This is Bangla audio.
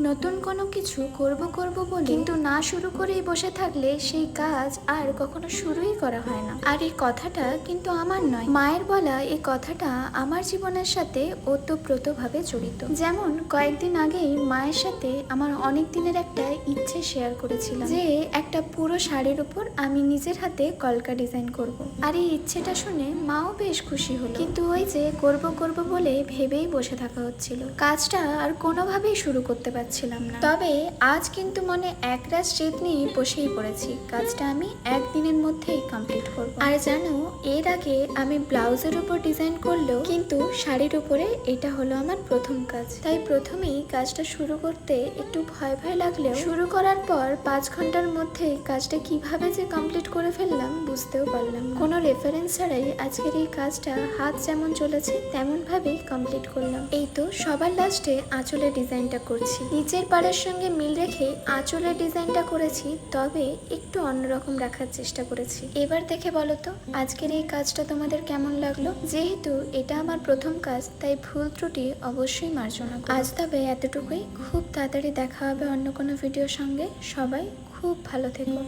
নতুন কোনো কিছু করব করব বলে কিন্তু না শুরু করেই বসে থাকলে সেই কাজ আর কখনো শুরুই করা হয় না। আর এই কথাটা কিন্তু আমার নয়। মায়ের বলা এই কথাটা আমার জীবনের সাথে ওতপ্রোতভাবে জড়িত। যেমন কয়েকদিন আগেই মায়ের সাথে আমার অনেক দিনের একটা ইচ্ছে শেয়ার করেছিলাম যে একটা পুরো শাড়ির উপর আমি নিজের হাতে কলকা ডিজাইন করব। আর এই ইচ্ছেটা শুনে মাও বেশ খুশি হলো। কিন্তু ওই যে করব করব বলে ভেবেই বসে থাকা হচ্ছিল। কাজটা আর কোনোভাবেই শুরু করতে পারছিলাম না। তবে আজ কিন্তু মনে একরাশ জেদ নিয়ে বসেই পড়েছি। কাজটা আমি একদিনের মধ্যেই কমপ্লিট করব। আর জানো, এর আগে আমি ব্লাউজের উপর ডিজাইন করলেও কিন্তু শাড়ির উপরে এটা হলো আমার প্রথম কাজ। তাই প্রথমেই কাজটা শুরু করতে একটু ভয় ভয় লাগলেও শুরু করার পর পাঁচ ঘণ্টার মধ্যে কাজটা কীভাবে যে কমপ্লিট করে ফেললাম বুঝতেও পারলাম কোনো রেফারেন্স ছাড়াই আজকের এই কাজটা হাত যেমন চলেছে তেমন ভাবেই কমপ্লিট করলাম। এই তো সবার লাস্টে আঁচলের ডিজাইনটা করছি। নিচের পাড়ের সঙ্গে মিল রেখে আঁচলের ডিজাইনটা করেছি, তবে একটু অন্যরকম রাখার চেষ্টা করেছি। এবার দেখে বলো তো, আজকের এই কাজটা তোমাদের কেমন লাগল? যেহেতু এটা আমার প্রথম কাজ, তাই ভুল ত্রুটি অবশ্যই মার্জনা আজ তবে এতটুকুই। খুব তাড়াতাড়ি দেখা হবে অন্য কোনো ভিডিওর সঙ্গে। সবাই খুব ভালো থেকো।